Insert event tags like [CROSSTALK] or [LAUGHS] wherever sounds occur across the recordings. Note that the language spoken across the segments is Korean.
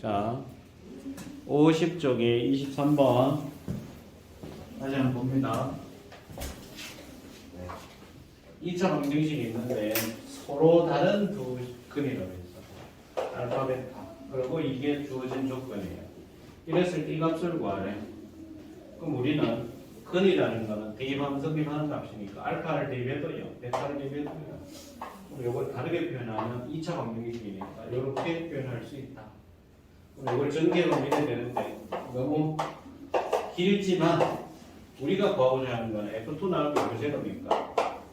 자, 50쪽에 23번. 다시 한번 봅니다. 네. 2차 방정식이 있는데 서로 다른 두 근이라고 했어. 알파, 베타. 그리고 이게 주어진 조건이에요. 이랬을 때이 값을 구하래. 그럼 우리는 근이라는 거는 대입하면 성립하는 값이니까 알파를 대입해도 0, 베타를 대입해도 0. 그럼 이걸 다르게 표현하면 2차 방정식이니까 이렇게 표현할 수 있다. 이걸 전개로 밀어야 되는데 너무 길지만 우리가 구하고자 하는 거는 F2 나누기 F0니까?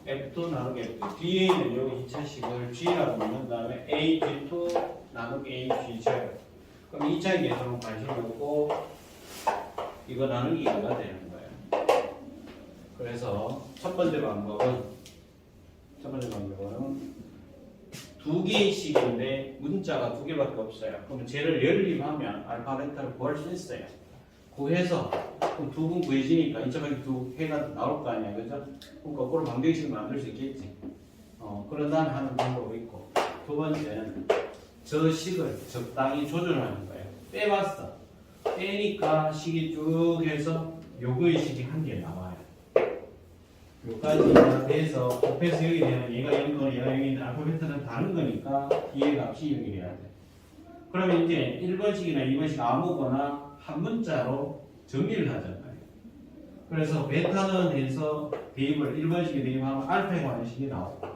F2 나누기 F2 뒤에 있는 여기 2차식을 G라고 넣는 다음에 AG2 나누기 AG0 그럼 2차의 계산은 관심이 없고 이거 나누기가 되는 거예요. 그래서 첫 번째 방법은 첫 번째 방법은 두 개의 식인데 문자가 두 개밖에 없어요. 그러면 쟤를 연립하면 알파 베타를 구할 수 있어요. 구해서 그럼 두 분 구해지니까 이쪽에 두 해가 나올 거 아니야, 그죠? 그럼 거꾸로 방정식 만들 수 있겠지. 어 그런 다음에 하는 방법이 있고 두 번째는 저 식을 적당히 조절하는 거예요. 빼봤어. 빼니까 식이 쭉 해서 요거의 식이 한 개 나와 요. 요까지 다 돼서 곱해서 0이 되면 얘가 0이고 얘가 0인데 알파벳은 다른 거니까 뒤에 값이 0이 돼야 돼. 그러면 이제 1번식이나 2번식 아무거나 한 문자로 정리를 하잖아요. 그래서 베타는 해서 대입을 1번식에 대입하면 알파에 관한 식이 나오고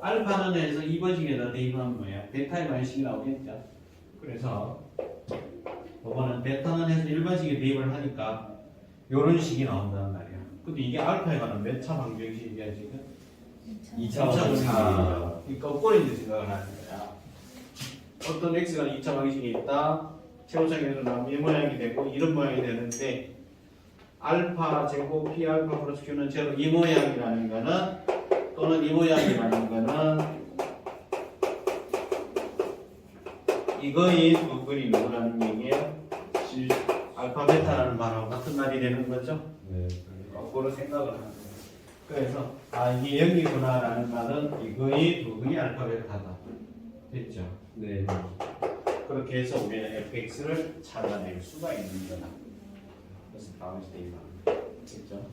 알파는 해서 2번식에다 대입하면 뭐야? 베타에 관한 식이 나오겠죠. 그래서 이거는 베타는 해서 1번식에 대입을 하니까 이런 식이 나온단 말이야. 근데 이게 알파에 관한 몇차 방정식 이야 지금? 2차 방정식이야. 이 거꾸로 이제 생각을 하는 거야. 어떤 x가 2차 방식이 있다. 최고차계에서 나오면 이 모양이 되고 이런 모양이 되는데 알파 제곱 p 알파 플러스 q는 제로 이 모양이라는 거는 또는 이 모양이라는 거는 이거의 두 근이 누구라는 얘기예요? 시 알파 베타라는 말하고 같은 말이 되는 거죠? 네. 거꾸로 생각을 하는 거예요. 그래서 아 이게 0이구나라는 말은 이거의 두 근이 알파 베타다. 됐죠? 네. 그렇게 해서 우리는 fx를 찾아낼 수가 있는 거다. 그래서 다음 스테이지 됐죠?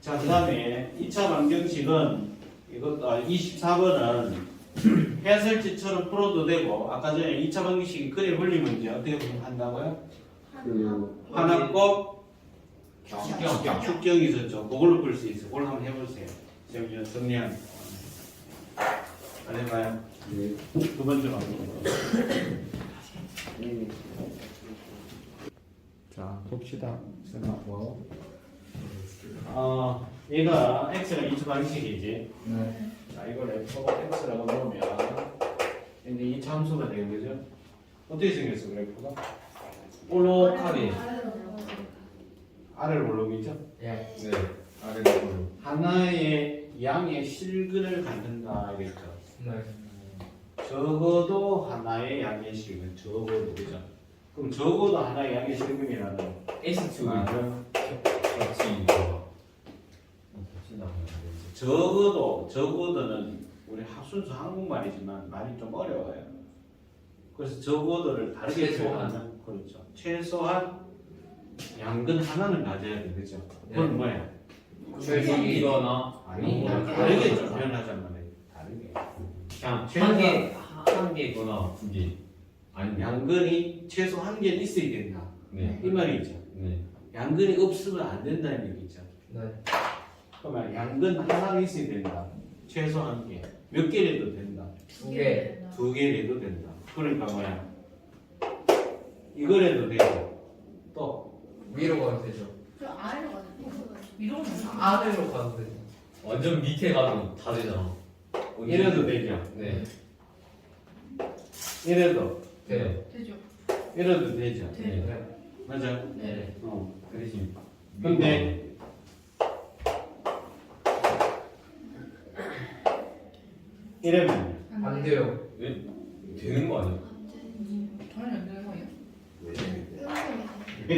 자, 그 다음에 2차 방정식은 이것, 아, 24번은 [CLEARS THROAT] 해설지처럼 풀어도 되고 아까 전에 2차 방정식이 그래 불리 문제 어떻게 한다고요? 그 하나 꼭 축경. 축경이 있었죠. 그걸로 풀 수 있어요. 그걸 한번 해보세요. 지금 정리한 안 해봐요. 네. 두 번째 방법. 자, 봅시다. 생각하고. 어, 얘가 x가 2차 방식이지. 네. 자, 이걸 f가 x라고 넣으면 이제 이 참수가 되는 거죠. 어떻게 생겼어, 그래프가? 볼록하게 아래를 올라오겠죠? 네. 아래로. 하나의 양의 실근을 갖는다, 이겠죠. 네. 적어도 하나의 양의 실근, 적어도, 그죠? 그럼 적어도 하나의 양의 실근이라는 S2 말은 같이 이거. 적어도, 적어도는 우리 합순수 한국말이지만 말이 좀 어려워요. 그래서 적어도를 다르게. 표현하는, 그렇죠. 최소한 양근 하나는 가져야 돼, 그죠? 그건 네. 뭐야? 최소이거나 아니, 음. 다르게 좀 표현하자면 다르게. 그냥 최소한- 한개한 개거나 두 개. 아니 양. 양근이 최소 한 개는 있어야 된다. 네. 이 말이죠. 네. 양근이 없으면 안 된다는 얘기죠. 네. 그러면 양근 하나는 있어야 된다. 최소 한 개. 몇 개라도 된다. 두 개. 두 개라도 된다. 그러니까 뭐야? 이거라도 되고 또 위로 가도 되죠. 저 아래로 가자. 위로 가자. 아래로 가도 되죠. 완전 밑에 가면 다 되잖아. 이래도 되죠. 네. 이래도 네. 되죠. 이래도 되죠. 네. 네. 맞아. 네. 어. 그 대신 근데 이러면 안 돼요. 왜 되는 거 아니야? 전혀 안 되는 거예요. 왜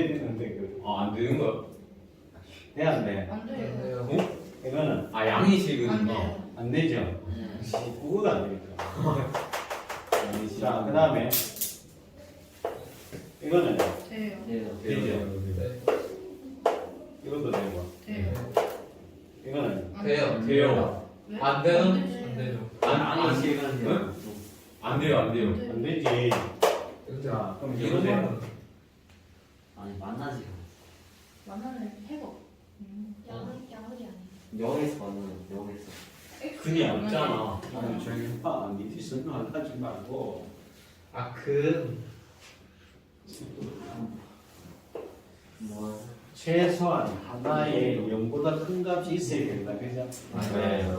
되는데 그아 안 되는 거야? 돼 안 돼? 안안 돼요. 돼요. 이거는 아 식으니까. 돼요. 안 되죠. 그거가 안 되니까. [LAUGHS] 자, 그 다음에 이거는 돼요. 되죠. 네. 이것도 되고 돼요. 이거는 안 돼요. 돼요. 왜? 안 되는 안 되죠. 안, 아니, 시간 안 돼요, 안 돼요. 돼. 안 되지. 자, 그럼 이거는 이거는 아니 만나지 해봐. 음. 양은 양이 아니야. 여기서 만나는 여기서 그냥 없잖아. 아니 저기 봐, 니들 설명 하지 말고 아 그 뭐 최소한 하나의 0보다 큰 값이 있어야 된다, 그죠? 네.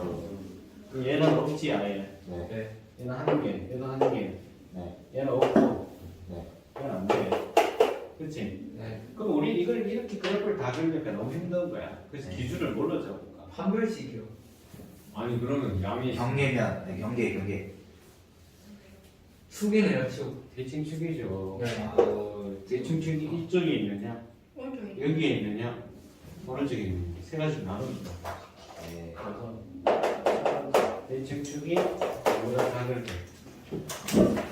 그 얘는 없지 아예. 네. 네. 얘는 한 개, 얘는 한 개. 네. 얘는 없고. 네. 얘는 안 돼. 그렇지? 네. 그럼 우리 이걸 이렇게 그래프를 다 그리니까 너무 힘든 거야. 그래서 네. 기준을 뭘로 잡을까? 판별식이요. 아니, 그러면 양이. 경계면 네, 경계 경계 축이네요 축. 대칭 축이죠. 네. 어, 대칭 축이 이쪽에 있느냐, 오른쪽이. 여기에 있느냐, 오른쪽에 있느냐 세 가지로 나눕니다. 네. 그래서 대칭 축이 보다 작을 때.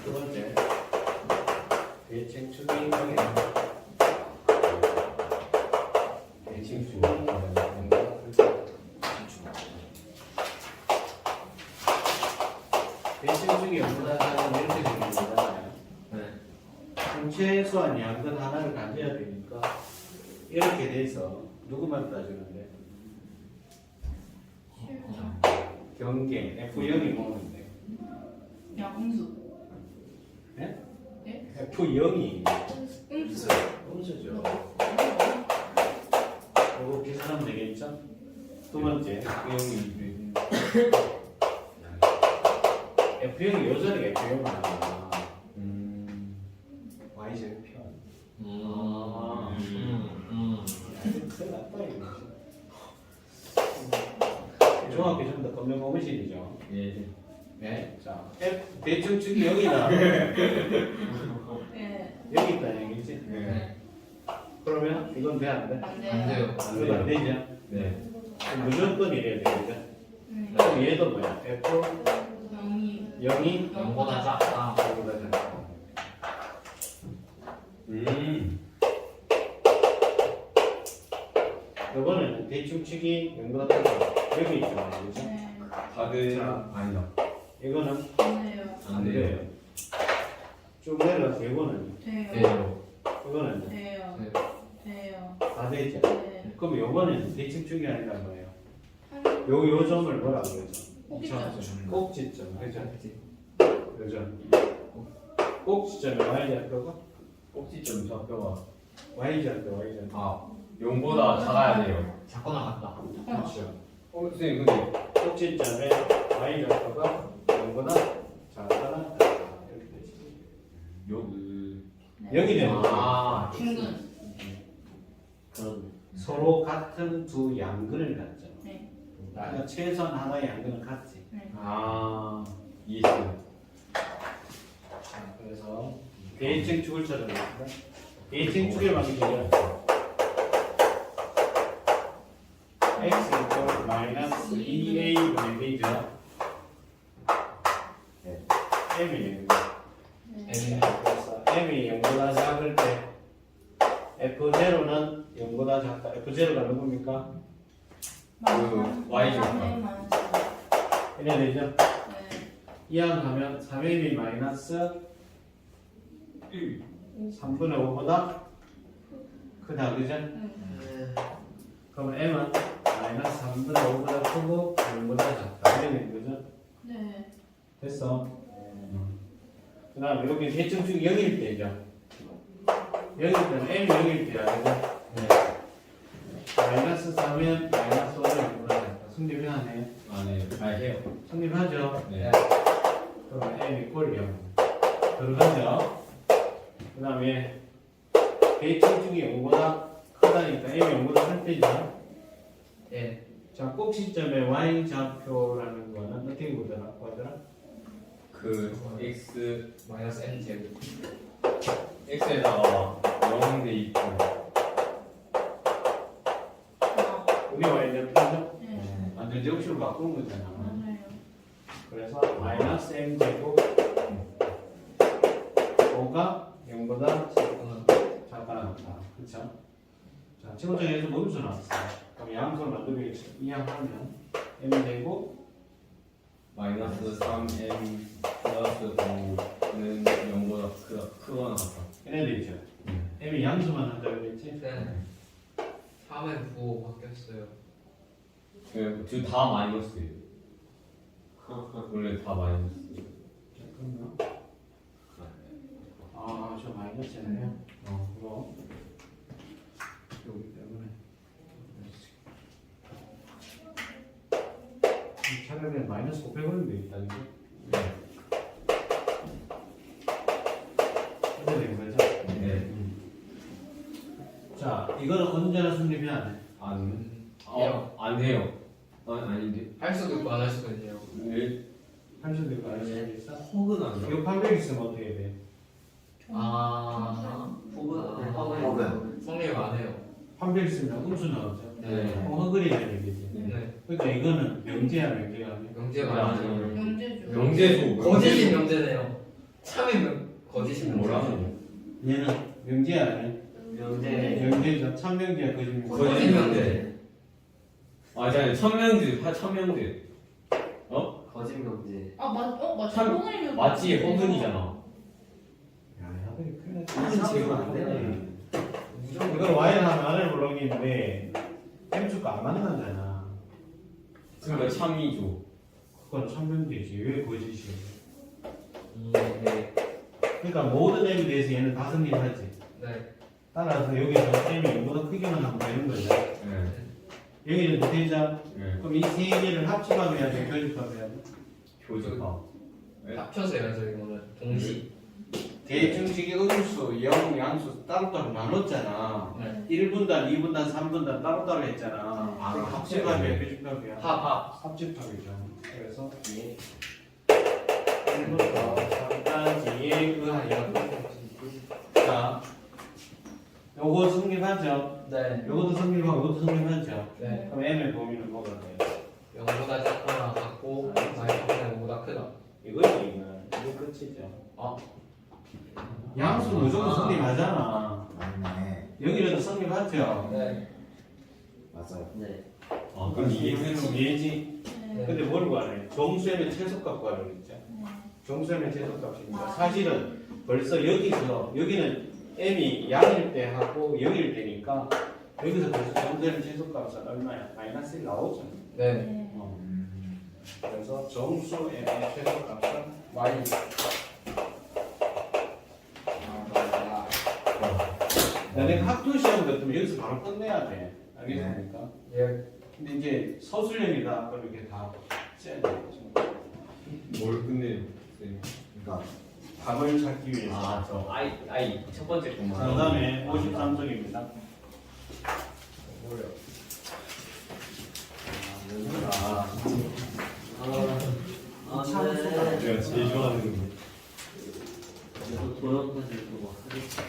두 번째, 대칭 축이 여기 대칭축 최소한 양근 하나를 가져야 되니까 이렇게 돼서 누구만 따지는데? 경계. F0이 뭐는데. 양수. F0이. 음수. 음수죠. 이거 계산하면 되겠죠? 두 번째 F0이. F0이 요전에 F0 아니야 음. Y절편 아. 음. 음. 큰일 났다 이거 중학교 전부 다 검정 고무신이죠 예. 네, 자 F 대충 축이 여기다 [LAUGHS] 네. 여기 있다 얘기지 네. 그러면 이건 돼 안 돼? 안 안 돼요. 돼요. 이거 안 되죠? 네. 그럼 무조건 이래야 되겠죠? 네. 그럼 얘도 뭐야? F 영이. 0이 영보다 작다. 0보다 작다 음. 이번에는 대충 축이 0보다 작다 여기 있잖아 그죠? 네. 다들 자. 아니다. 이거는 안 돼요. 안 돼요 쭉 내려가서 이거는 돼요. 돼요. 이거는 돼요. 네. 돼요. 다 되죠? 네. 그럼 요번에는 대칭축이 아니라 뭐예요? 한 요, 요 점을 뭐라고 그러죠? 꼭지점. 꼭지점, 그죠? 그죠? 꼭지점에 Y좌표가 꼭지점 좌표가. Y좌표, Y좌표 아, 0보다 작아야 돼요. 작거나 같다. 그렇죠. 어, 선생님, 근데. 꼭지점에 Y좌표가 0보다 작거나 같다 이렇게 되지 요. 네. 0이 되는 거예요 아, 중근. 그럼 서로 같은 두 양근을 갖죠 네. 그러니까 최소한 하나의 양근은 같지 네. 아, 이해했어요. 자, 그래서 대칭 축을 찾아봅니다 대칭축의 방식이요 x 이퀄 마이너스 2a분의 b죠 네. m이 네. M이 그래서 m이 0보다 작을 때 f0는 0보다 작다 f0가 누굽니까? 마이너스 Y죠. 마이너스. 이래 되죠? 네. 이항하면 3m이 마이너스 3분의 5보다 크다 그죠? 네. 그럼 m은 마이너스 3분의 5보다 크고 0보다 작다 이래 되는 거죠? 네. 됐어 그 다음에 여기 대칭축이 0일 때죠 0일 때는 m이 0일 때야 그죠? 네. 마이너스 4면 마이너스 5는 0보다 작다 성립하네 아, 네. 잘 해요. 성립하죠? 네. 그럼 m 이퀄 0 들어가죠? 그 다음에 대칭축이 0보다 크다니까 m이 0보다 클 때죠? 예. 자, 꼭 시점에 y 좌표라는 거는 어떻게 보더라? 보더라? 그, x, 마이너스 n 제곱. x에다가 0대 있고. 아, 우리 y 좌표죠? 네. 완전 제곱식으로 바꾸는 거잖아. 맞아요. 그래서 마이너스 m 제곱 5가 0보다 작거나 작거나 같다. 그렇죠? 자, 지금부터 모음수 나왔어요. 그럼 양수를 만들기 이항하면 m이 되고 마이너스 3m 플러스 5는 0보다 크다, 크거나 같다. 얘네들이죠. m이 양수만 한다고 그랬지? 네. 3에 9 바뀌었어요. 그다 마이너스예요. 원래 다 마이너스. 잠깐만. 아, 저 마이너스네요. 어, 그럼 여기 때문에 차라리 마이너스 500원인데 있다는 게 네. 이렇게 된 거죠? 네. 자, 이거는 언제나 성립이 안 해. 안, 어, 안 해요. 아, 아닌데. 할 수도 있고 안 할 수도 있네요. 왜? 할 수도 있고 안 할 수도 있어. 혹은 안 해요. 이거 판별 있으면 어떻게 돼? 아, 혹은 네. 혹은 성립 안 해요. 판별 있으면 음수 나오죠. 네. 어, 허글이라는 얘기지. 네. 그러니까 이거는 명제야 명제가 아니야. 명제가 아니에요. 영재주. 명제소. 거짓인 명제네요. 참인 명, 거짓인 명제. 뭐라고? 얘는 명제야 아니야. 명제 명제죠. 참명제야 거짓말. 거짓 명제. 아, 자, 천명제, 하 천명제. 어? 거짓 명제 아, 맞, 어, 맞, 참, 허근이면 맞지? 허근이잖아. 야, 야들이 큰일 이건 지금 안 되네. 이걸 Y는 하면 안을 물렁이는데 M축과 안 만나잖아. 그러니까 참이죠. 그건 참명제지. 왜 거짓이야? 네. 그러니까 모든 M에 대해서 얘는 다 성립하지. 네. 따라서 여기서 M이 0보다 크기만 하면 되는 거죠. 네. 여기는 대자. 네. 그럼 이 세 개를 합집합 해야 돼, 교집합 해야 돼. 교집합. 네. 합쳐서 해야죠 이거는 동시. 대중식의 음수, 영, 양수 따로따로 나눴잖아. 네. 1분단, 2분단, 3분단 따로따로 했잖아. 아, 그럼 합집합이야, 교집합이야? 합합. 합집합이죠. 그래서 이 1부터 3까지에 의하여 자, 요거 성립하죠. 네. 요것도 성립하고 요것도 성립하죠. 네. 그럼 m의 범위는 뭐가 돼요? 0보다 작거나 같고 마이너스 5보다 크다. 이거지, 이거. 이게 끝이죠. 아. 양수 무조건 아. 성립하잖아. 맞네. 여기라도 성립하죠. 네. 맞아요. 네 아, 그럼 이게 그럼 얘지. 네. 근데 뭘 구하래? 정수의 최소값 구하라고 했죠. 정수의 최소값입니다. 사실은 벌써 여기서 여기는 m이 양일 때 하고 0일 때니까 여기서 벌써 정수의 최소값은 얼마야? 마이너스 1 나오죠. 네. 네. 어. 음, 그래서 정수 m의 최소값은 마이. 내가 학교 시험 같으면 여기서 바로 끝내야 돼. 알겠습니까? 예. 근데 이제 서술형이다. 그럼 이렇게 다 써야 되겠죠. 뭘 끝내요? 네. 그러니까 답을 찾기 위해서. 아, 저 아이, 아이 첫 번째 것만. 자, 그 다음에 53쪽입니다. 뭐요? 아, 아참 안돼 제가 제일 좋아하는 거. 이거 도형까지 그거 하겠어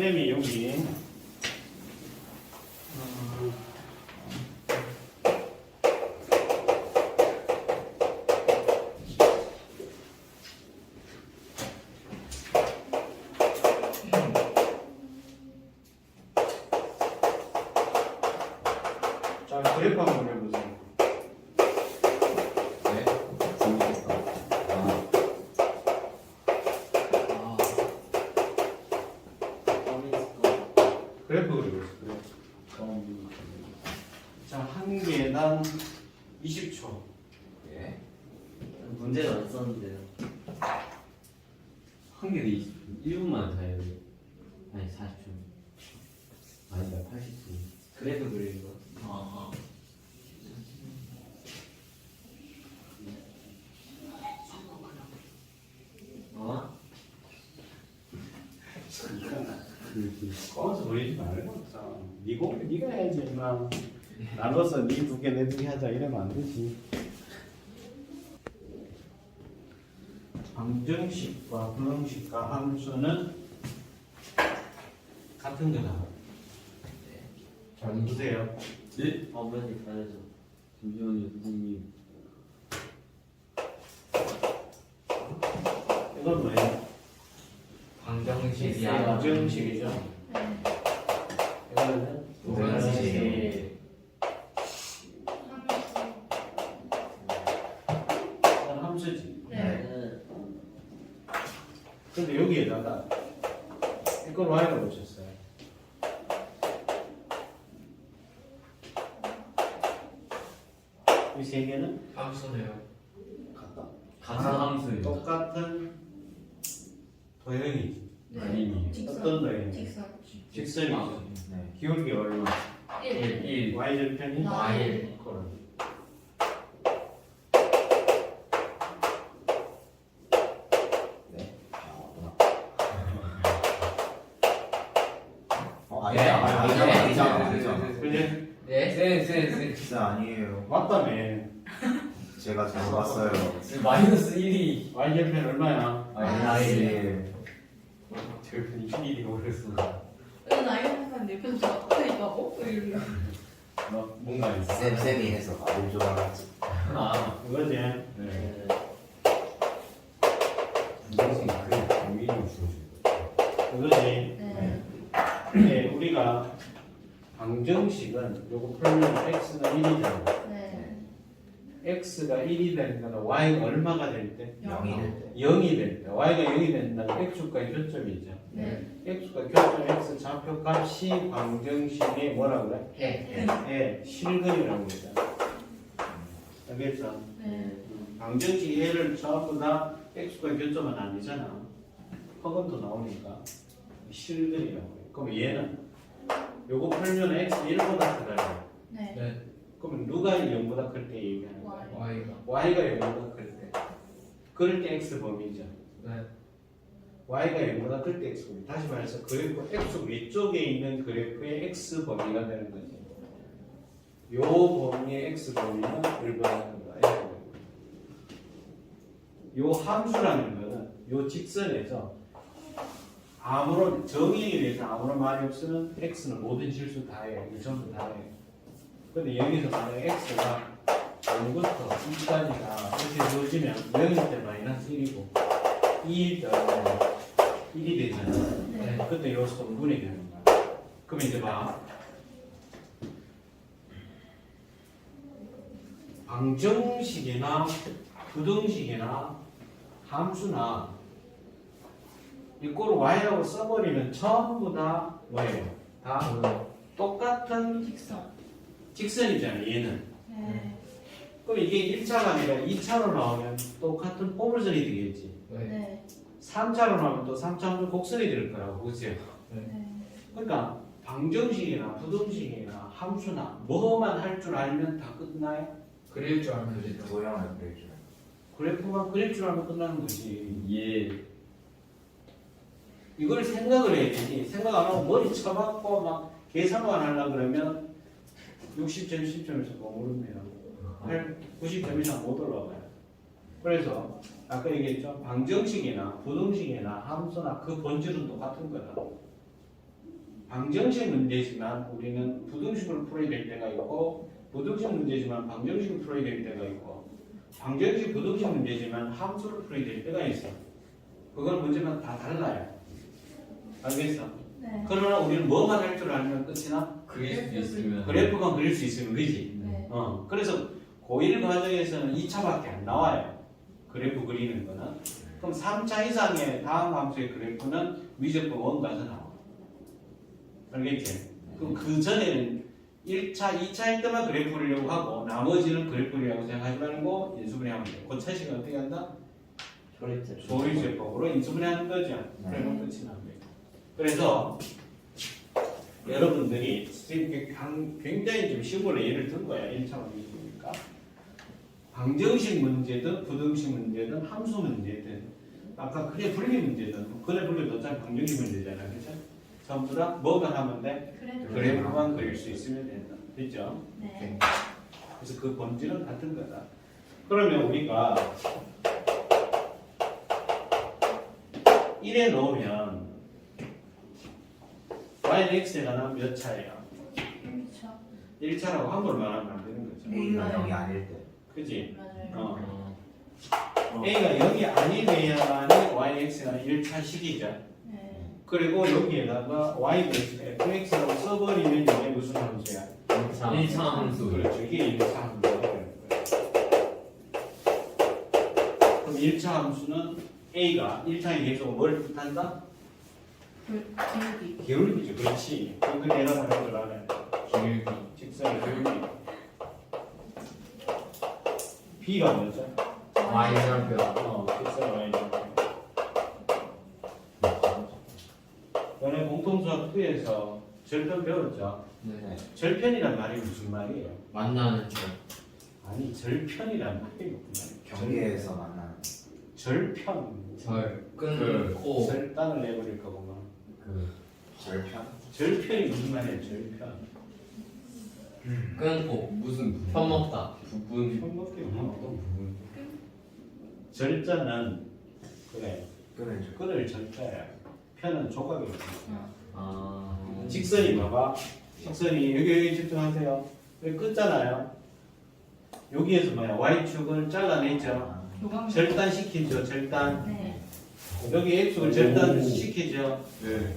쌤이 여기 20초. 예. 문제가 안 썼는데요 한 개도 20분. 1분만 다 해야 돼. 아니 40초 아니다, 80분. 그래프 그리는 거 아. 어? 꺼서 버리지 말고 자, 네 곡, 네가 해야지 임마. 나눠서 네 두 개, 내 두 개 하자 이러면 안 되지. 방정식과 불응식과 함수는 같은 거다. 잘 보세요. 어머니 다르죠. 잠시만요, 선생님. 이건 뭐예요? 방정식이야. 방정식이죠. 네. 이거는 부등식. 이건 함수지. 네. 네. 근데 여기에다가 이걸 y라고 붙였어요. 이 세 개는 함수네요. 같다. 같은 함수예요. 똑같은 도형이지. 네. 아니니. 직선. 어떤 도형? 직선. 직선이죠. 네. 기울기 얼마? 1. 1. y절편이 Y. 그런. 네. 아, 맞구나. 어, 아니야. 아니야. 아니야. 아니잖아. 아니잖아. 그지? 예? 네, 네, 네. 진짜 아니에요. 맞다며. 제가 잘 봤어요. 마이너스 1이. y절편 얼마야? 아니. 절편 1이 오랬어. 근데 나이 거 생각하면 내 편도 같다니까. 어? 이러려. 뭐 뭔가 있어. 쌤쌤이 해서 줄 알았지. 아. 그거지? 네. 네. 그. 그거지. 네. 네, 우리가 방정식은 요거 풀면 x가 1이잖아. 네. x가 1이 되는 거는 y가 얼마가 될 때? 영이 될 때. 0이 될 때. y가 0이 된다면 x축과의 교점이 있죠. 네. x축과 교점 x 좌표값이 방정식의 뭐라고 그래? 해. 예, 실근이라고 그러잖아. 알겠어? 네. 방정식 얘를 전부 다 x축과 교점은 아니잖아. 허건도 나오니까 실근이라고 해. 그럼 얘는 요거 풀면 x 1보다 크다. 네. 네. 그럼 누가 0보다 클 때 얘기하는 거야? Y. Y가. y가 0보다 클 때. 그럴 때 x 범위죠. 네. Y가 0보다 클 때 x 범위. 다시 말해서 그래프 x 위쪽에 있는 그래프의 x 범위가 되는 거지. 요 범위의 x 범위는 1보다 크다. 요 함수라는 거는 요 직선에서 아무런 정의에 대해서 아무런 말이 없으면 x는 모든 실수 다 해. 이거 전부 다 해. 근데 여기서 만약에 x가 0부터 2까지가 이렇게 주어지면 0일 때 마이너스 1이고 2일 때 1이 되잖아. 네. 그때 요 성분이 되는 거야. 그럼 이제 봐. 방정식이나 부등식이나 함수나 이꼴 y라고 써버리면 전부 다 뭐예요? 다 똑같은 직선. 직선이잖아요, 얘는. 네. 그럼 이게 1차가 아니라 2차로 나오면 똑같은 포물선이 되겠지. 네. 네. 3차로 나오면 또 3차로 곡선이 될 거라고, 그죠? 네. 그러니까 방정식이나 부등식이나 함수나 뭐만 할 줄 알면 다 끝나요? 그릴 줄 알면 되죠. 도형을 그려줘요. 그래프만 그릴 줄 알면 끝나는 거지. 예. 이걸 생각을 해야 되지. 생각 안 하고 머리 쳐박고 막 계산만 하려고 그러면 60점, 10점에서 머무릅니다. 8, 90점 이상 못 올라가요. 그래서 아까 얘기했죠. 방정식이나 부등식이나 함수나 그 본질은 똑같은 거다. 방정식 문제지만 우리는 부등식을 풀어야 될 때가 있고 부등식 문제지만 방정식을 풀어야 될 때가 있고 방정식 부등식 문제지만 함수를 풀어야 될 때가 있어. 그건 문제만 다 달라요. 알겠어? 네. 그러나 우리는 뭐만 할줄 알면 끝이나 그릴 수도 있으면. 그래프만 그릴 수 있으면 그지? 네. 어, 그래서 고1 과정에서는 2차밖에 안 나와요. 그래프 그리는 거는. 그럼 3차 이상의 다음 함수의 그래프는 위적분 원 가서 나와. 알겠지? 그럼 그 전에는 1차, 2차일 때만 그래프 그리려고 하고 나머지는 그래프 그리려고 생각하지 말고 인수분해 하면 돼. 그 차식은 어떻게 한다? 조리제법으로 인수분해 하는 거죠. 네. 그러면 끝이 납니다. 그래서 여러분들이 지금 강- 굉장히 좀 시골에 예를 든 거야. 1차 문제니까. 방정식 문제든 부등식 문제든 함수 문제든 아까 그래 분리 문제든 그래 분리도 어차피 방정식 문제잖아. 그죠? 전부 다 뭐만 하면 돼? 그래. 그래프만 그릴 수 있으면 된다. 됐죠? 네. 그래서 그 본질은 같은 거다. 그러면 우리가 1에 넣으면 y y는 x에 관한 몇 차예요? 1차. 1차라고 함부로 말하면 안 되는 거죠. A가 0이 아닐 때 그지? 맞아요. 어. 어. A가 0이 아니면야만이 y, x가 1차 식이죠. 네. 그리고 여기에다가 y, x, fx라고 써버리면 이게 무슨 함수야? 1차 함수. 그렇죠. 이게 1차 함수가 되는 거예요. 그럼 1차 함수는 A가 1차의 계속을 뭘 뜻한다? 그 기울기. 기울기죠. 그렇지. 그 내가 말한 걸 알아요. 길기. 직선의 기울기. B가 뭐죠? Y 절표. 어, 직선 y. 전에 공통수학 2에서 절편 배웠죠? 네. 절편이란 말이 무슨 말이에요? 만나는 점. 아니 절편이란 말이 무슨 말이에요? 경계에서 만나는 절편 절. 끈. 그, 코. 절단을 내버릴 거구만 그 절편 절편이 무슨 말이에요 절편 끊고. 무슨 부분? 편 먹다. 부분. 편먹기 어떤 뭐 부분? 절자는 그래 끈을 줄 끈을 절자야 편은 조각이거든 아. 직선이 봐봐 직선이 여기 여기 집중하세요 여기 끊잖아요 여기에서 뭐야 y축을 잘라냈죠 교감. 절단시키죠 절단 네. 여기 x축을 절단시키죠 네.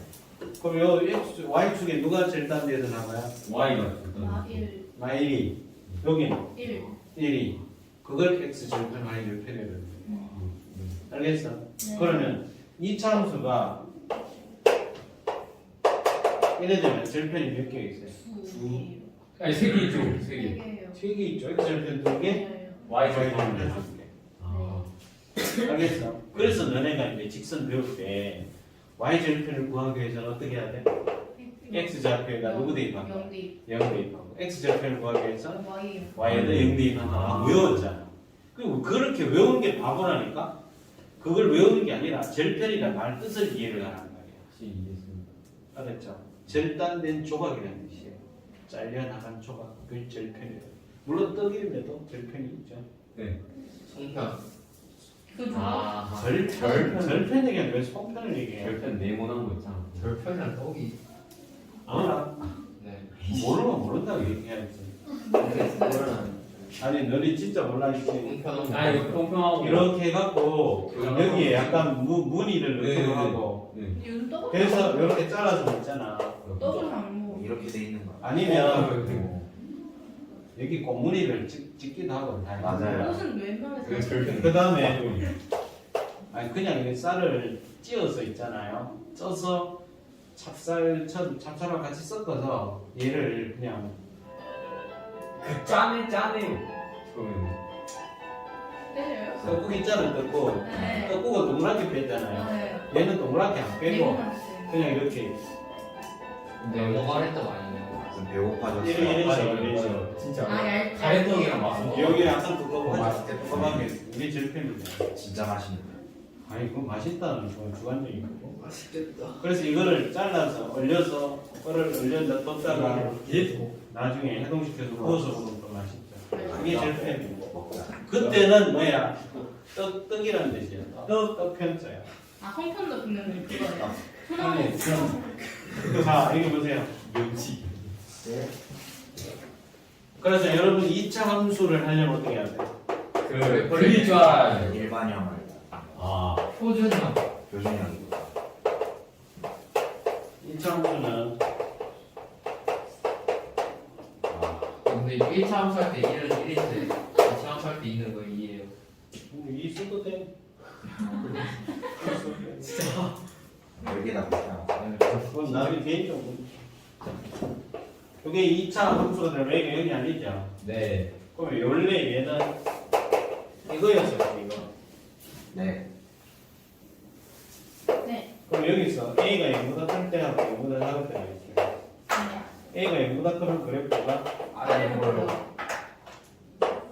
그럼 요 x, y축에 누가 절단돼서 나와요? Y가 1. 마일이 여기는 1. 1이 그걸 x 절편 y 절편이거든요 알겠어? 네. 그러면 이차 함수가 이래 되면 절편이 몇 개 있어요? 2. 아니 세 개죠. 세세 개. 개예요. 세 개 있죠? x 절편 두 개, 네. Y 절편. 한 개. 아. 알겠어? 그래서 너네가 이제 직선 배울 때 y 절편을 구하기 위해서는 어떻게 해야 돼? X 좌표에다 누구 대입한 거? 0 대입. 0 대입하고 x 절편을 구하기 위해서 Y. y에다 0 대입한 거 아, 외웠잖아. 그리고 그렇게 외운 게 바보라니까? 그걸 외우는 게 아니라 절편이란 말 뜻을 이해를 하라는 말이야. 이해했습니다. 알았죠? 절단된 조각이라는 뜻이에요. 잘려나간 조각, 그 절편이에요. 물론 떡 이름에도 절편이 있죠. 네. 송편. 그 중. 아. 절편, 절편. 절편 얘기하는 왜 송편을 얘기해? 절편 네모난 거 있잖아. 절편이란 떡이. 알아. 네. 모르면 모른다고 얘기해야지. 아니 너네 진짜. 송편. 아 이거 평평하고. 이렇게 해갖고 여기에 약간 무, 무늬를 네, 넣기도 네, 하고 네. 이건 떡을 그래서 이렇게 잘라서 있잖아. 떡을 안 먹어. 이렇게 돼 있는 거 아니면 어, 여기 꽃무늬를 찍, 찍기도 하고 다 맞아요. 옷은 웬만해서 그. 그 다음에 아니 그냥 이 쌀을 찧어서 있잖아요. 쪄서 찹쌀 찹, 찹쌀과 같이 섞어서 얘를 그냥 그 짜네 짜네. 그러면 때려요. 떡국이 짤을 뜯고 네. 떡국은 동그랗게 빼잖아요. 네. 얘는 동그랗게 안 빼고. 그냥 이렇게 네, 뭐가 아니에요? 무슨 배고파졌어요 이런 이런 맞아, 식으로 이런. 식으로. 진짜. 아, 얇. 가래떡이랑 맛은 여기 약간 어, 두꺼워 맛있겠다. 두꺼하게 이게 절편이죠. 진짜 맛있는데 아니 그건 맛있다는 건 주관적인 거고. 맛있겠다. 그래서 이거를 잘라서 얼려서 뼈를 얼려서 뒀다가 나중에 해동시켜서 구워서 먹으면 더 맛있죠. 그게. 먹고 나서 그때는 뭐야? 떡 떡이라는 뜻이야. 떡 떡 편자야. 아, 성편도 보면 그거예요. 소나무. 자 여기 보세요. 멸치. 네. 그래서 여러분 2차 함수를 하려면 어떻게 해야 돼? 그 그릴 줄 알아요. 일반형을 아. 표준형. 표준형이고 2차 함수는 아. 근데 1차 함수할 때 1은 1인데 2차 함수할 때 2는 거 2예요. 이 쓰도 돼. [LAUGHS] 여기다 그냥 그건 나중에 개인적으로. 이게 2차 함수가 되면 얘가 여기 아니죠? 네. 그럼 원래 얘는 이거였어 이거. 네 네. 그럼 여기서 A가 0보다 클 때하고 0보다 작을 때가 있어요. 네. A가 0보다 크면 그래프가 아래로 볼로.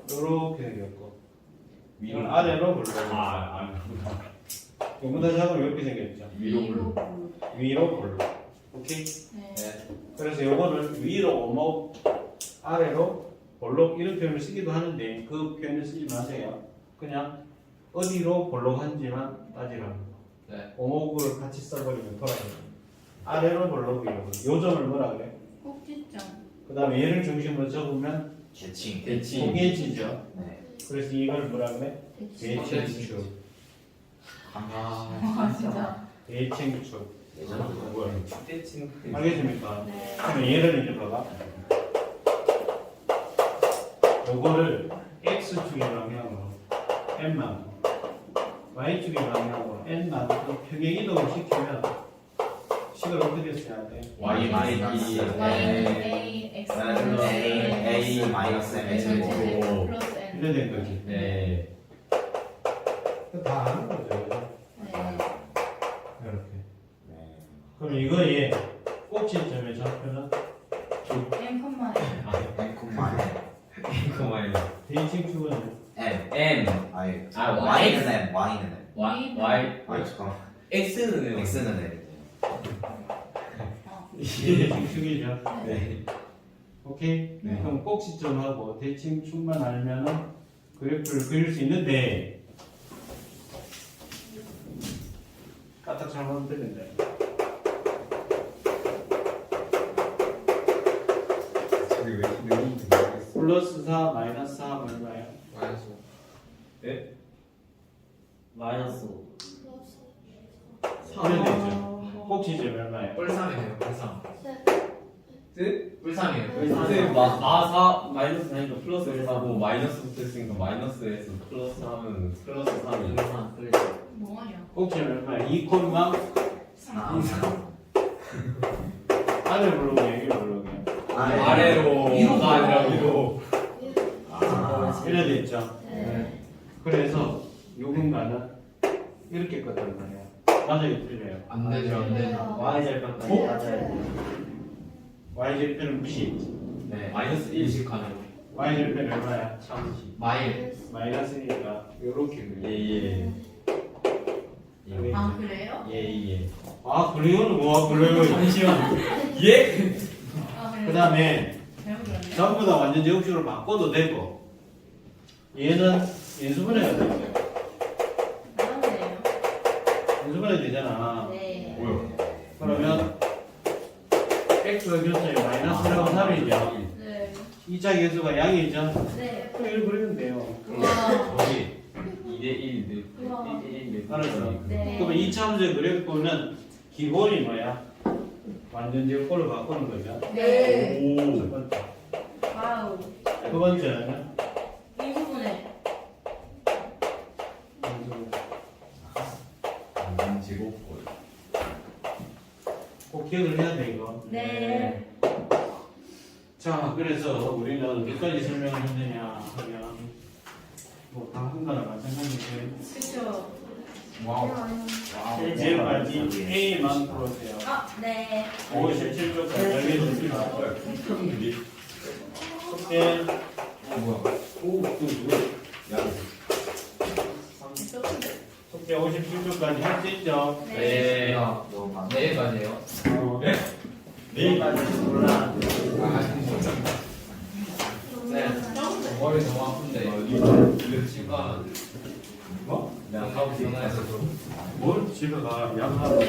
이렇게 생겼고 위로. 이건 아래로 볼로 아, 아. 0보다 작으면 이렇게 생겼죠. 위로 불. 볼로. 위로 볼로 오케이? 네. 그래서 요거를 위로 오목 아래로 볼록 이런 표현을 쓰기도 하는데 그 표현을 쓰지 마세요. 그냥 어디로 볼록한지만 따지라는 거. 네. 오목을 같이 써버리면 돌아가요. 아래로 볼록이요. 요점을 뭐라 그래? 꼭지점. 그 다음에 얘를 중심으로 접으면 대칭. 대칭. 고개지죠. 네. 그래서 이걸 뭐라 그래? 대칭. 대칭축. 아 진짜. 대칭축. 예전에 그걸. 대칭. 알겠습니까? 네. 그러면 얘를 이제 봐봐. 요거를 x축의 방향으로 n만 y축의 방향으로 n만 평행 이동을 시키면 식을 어떻게 써야 돼? Y 마이너스 Y는 N A, X 플러스 A 마이너스. 플러스 N. 이래 된 거지. 네. 그거 다 아는 거죠. 네. 이렇게. 네. 그럼 이거 얘 꼭지점의 좌표는 M 컴마 N. N 콤마 그만요. 대칭축은 M M. 아이 아, Y는 M Y는 M Y Y Y 잠깐 X는 M. X는 M 대칭축이죠. 네. 오케이? 네. 그럼 꼭지점하고 대칭 축만 알면은 그래프를 그릴 수 있는데 까딱 잘못 들린다. 저기 왜 이렇게 느리는지 모르겠어. 플러스 4 마이너스 4얼 마예요? 마이너스 마이너스. 이래 되죠. 꼭지점 얼마예요? 뿔삼이네요 뿔삼 뜻? 뿔삼이에요 뜻 뿔삼 마, 마사 마이너스 하니까 플러스 1 하고 마이너스 붙었으니까 마이너스에서 플러스 하면 플러스 3이. 뭐하냐? 꼭지점 얼마예요? 2 콤마 아, 아래 블록이에요, 위 블록이에요. 아래로 위로가 아니라 위로. 아, 이래 돼 있죠. 네. 그래서 요 공간은 이렇게 껐단 말이에요. 맞아요, 틀려요. 안 되죠 안 되죠 Y 절반까지 어? 맞아요. y절편은 무시. 네. 마이너스 1씩 일식하네요 y절편 얼마야? 참시. 마일 마이너스니까 요렇게 그려. 예예. 예. 아 그래요? 예예. 아, 그래요는 뭐야, 그래요. 잠시만. 예? 아그 그래요? 다음에 잘못 들었네. 전부 다 완전 제곱식으로 바꿔도 되고, 얘는 인수분해가 돼. 나왔네요. 인수분해 되잖아. 네. 뭐야? 그러면 x의 교차에 마이너스라고 3이죠. 네. 2차 계수가 양이죠. 네. 그럼 1 그리면 돼요. 우와. 저기 2대 1, 우와. 1대 1, 알았어. 네. 그러면 2차 문제 그래프는 기본이 뭐야? 완전 제곱꼴로 바꾸는 거죠. 네. 첫 번째. 와우. 두 번째는 이 부분에 완전 제곱골. 꼭 기억을 해야 돼 이거. 네. 자, 그래서 우리는 어디까지 설명을 했느냐 하면 뭐다 한 거나 마찬가지인데 그쵸. 와우 내일까지 A만 풀어주세요. 아 네. 57쪽까지 알겠습니다. 숙제 뭐야 오, 또 누구야? 야. 숙제 57쪽까지 할 수 있죠? 네 너무. 내일까지예요 어, 내일까지 몰라. 아 네. 머리 너무 아픈데 어디? 지가 뭐? 내가 가고 전화해서 뭘 집에 가 양하고